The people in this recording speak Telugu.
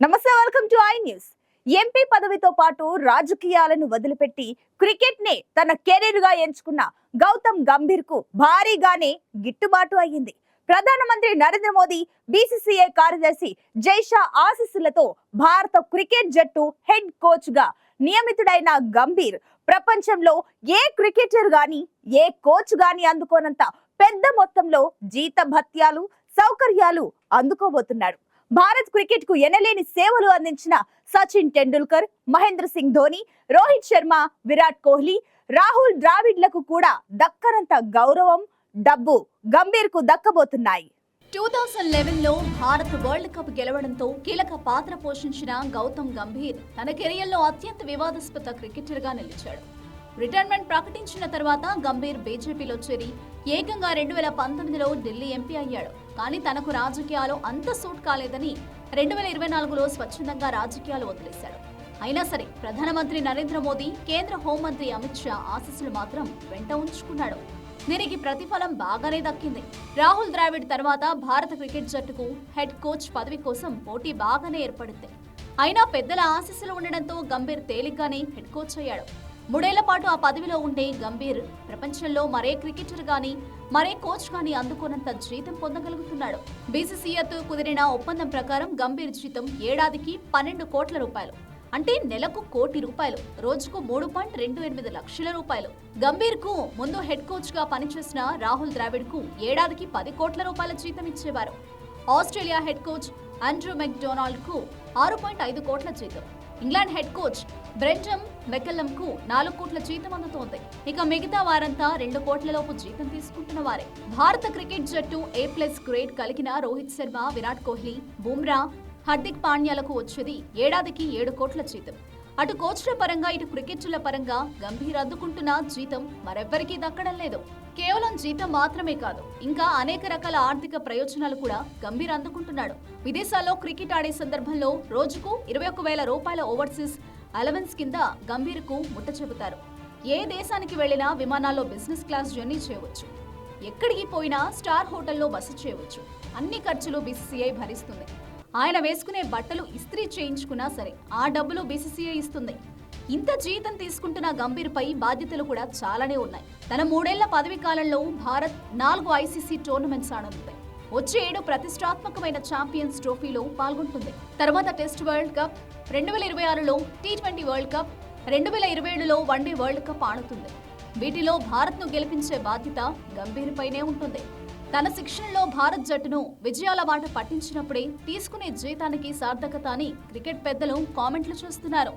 నమస్తే welcome to I news. MP పదవితో పాటు రాజకీయాలను వదిలిపెట్టి క్రికెట్ నే తన కెరీర్గా ఎంచుకున్న గౌతమ్ గంభీర్కు భారీగానే గిట్టుబాటు అయ్యింది. ప్రధానమంత్రి నరేంద్ర మోదీ బీసీసీఐ కార్యదర్శి జైషా ఆశీస్సులతో భారత క్రికెట్ జట్టు హెడ్ కోచ్గా నియమితుడైన గంభీర్ ప్రపంచంలో ఏ క్రికెటర్ గాని ఏ కోచ్ గాని అందుకోనంత పెద్ద మొత్తంలో జీత భత్యాలు సౌకర్యాలు అందుకోబోతున్నాడు. భారత్ క్రికెట్కు ఎనలేని సేవలు అందించిన సచిన్ టెండూల్కర్ మహేంద్ర సింగ్ ధోని రోహిత్ శర్మ విరాట్ కోహ్లీ రాహుల్ ద్రావిడ్లకు కూడా దక్కనంత గౌరవం డబ్బు గంభీర్కు దక్కబోతున్నాయి. టూ థౌజండ్ లెవెన్లో భారత్ వరల్డ్ కప్ గెలవడంతో కీలక పాత్ర పోషించిన గౌతమ్ గంభీర్ తన కెరియర్లో అత్యంత వివాదాస్పద క్రికెటర్గా నిలిచాడు. రిటైర్మెంట్ ప్రకటించిన తర్వాత గంభీర్ బీజేపీలో చేరి ఏకంగా రెండు వేల పంతొమ్మిదిలో ఢిల్లీ ఎంపీ అయ్యాడు. కానీ తనకు రాజకీయాలు అంత సూట్ కాలేదని రెండు వేల ఇరవై నాలుగులో స్వచ్ఛందంగా రాజకీయాలు వదిలేశాడు అయినా సరే ప్రధానమంత్రి నరేంద్ర మోదీ కేంద్ర హోంమంత్రి అమిత్ షా ఆశీస్సులు మాత్రం వెంట ఉంచుకున్నాడు. దీనికి ప్రతిఫలం బాగానే దక్కింది. రాహుల్ ద్రావిడ్ తర్వాత భారత క్రికెట్ జట్టుకు హెడ్ కోచ్ పదవి కోసం పోటీ బాగానే ఏర్పడింది. అయినా పెద్దల ఆశీస్సులు ఉండడంతో గంభీర్ తేలిగ్గానే హెడ్ కోచ్ అయ్యాడు. మూడేళ్ళ పాటు ఆ పదవిలో ఉండే గంభీర్ ప్రపంచంలో మరే క్రికెటర్ గాని మరే కోచ్ గాని అందుకోనంత జీతం పొందగలుగుతున్నాడు. బీసీసీఐతో కుదిరిన ఒప్పందం ప్రకారం గంభీర్ జీతం ఏడాదికి పన్నెండు కోట్ల రూపాయలు. అంటే నెలకు కోటి రూపాయలు. రోజుకు మూడు పాయింట్ రెండు ఎనిమిది లక్షల రూపాయలు. గంభీర్కు ముందు హెడ్ కోచ్గా పనిచేసిన రాహుల్ ద్రావిడ్కు ఏడాదికి పది కోట్ల రూపాయల జీతం ఇచ్చేవారు. ఆస్ట్రేలియా హెడ్ కోచ్ ఆండ్రూ మెక్డొనాల్డ్కు ఆరు పాయింట్ ఐదు కోట్ల జీతం. England head coach Brendon McCullum కు నాలుగు కోట్ల జీతం అందుతోంది. ఇక మిగతా వారంతా రెండు కోట్లలోపు జీతం తీసుకుంటున్న వారే. భారత క్రికెట్ జట్టు ఏ ప్లస్ గ్రేడ్ కలిగిన రోహిత్ శర్మ విరాట్ కోహ్లీ బుమ్రా హార్దిక్ పాండ్యాలకు వచ్చేది ఏడాదికి ఏడు కోట్ల జీతం. అటు కోచ్ల పరంగా ఇటు క్రికెటర్ల పరంగా గంభీర్ అందుకుంటున్న జీతం మరెవ్వరికీ దక్కడం లేదు. కేవలం జీతం మాత్రమే కాదు ఇంకా అనేక రకాల ఆర్థిక ప్రయోజనాలు కూడా గంభీర్ అందుకుంటున్నాడు. విదేశాల్లో క్రికెట్ ఆడే సందర్భంలో రోజుకు ఇరవై ఒక్క వేల రూపాయల ఓవర్సీస్ అలవెన్స్ కింద గంభీర్కు ముట్ట చెబుతారు. ఏ దేశానికి వెళ్ళినా విమానాల్లో బిజినెస్ క్లాస్ జర్నీ చేయవచ్చు. ఎక్కడికి పోయినా స్టార్ హోటల్లో బస చేయవచ్చు. అన్ని ఖర్చులు బీసీసీఐ భరిస్తుంది. ఆయన వేసుకునే బట్టలు ఇస్త్రీ చేయించుకున్నా సరే ఆ డబ్బులు బీసీసీఐ ఇస్తుంది. ఇంత జీతం తీసుకుంటున్న గంభీర్పై బాధ్యతలు కూడా చాలానే ఉన్నాయి. తన మూడేళ్ళ పదవి కాలంలో భారత్ నాలుగు ఐసీసీ టోర్నమెంట్స్ ఆడనుంది. వచ్చే ఏడు ప్రతిష్టాత్మకమైన ఛాంపియన్స్ ట్రోఫీలో పాల్గొంటుంది. తర్వాత టెస్ట్ వరల్డ్ కప్ రెండు వేల ఇరవై ఆరులో టీ ట్వంటీ వరల్డ్ కప్ రెండు వేల ఇరవై ఏడులో వన్డే వరల్డ్ కప్ ఆడుతుంది. వీటిలో భారత్ను గెలిపించే బాధ్యత గంభీర్పైనే ఉంటుంది. తన శిక్షణలో భారత్ జట్టును విజయాల బాట పట్టించినప్పుడే తీసుకునే జీతానికి సార్థకత అని క్రికెట్ పెద్దలు కామెంట్లు చూస్తున్నారు.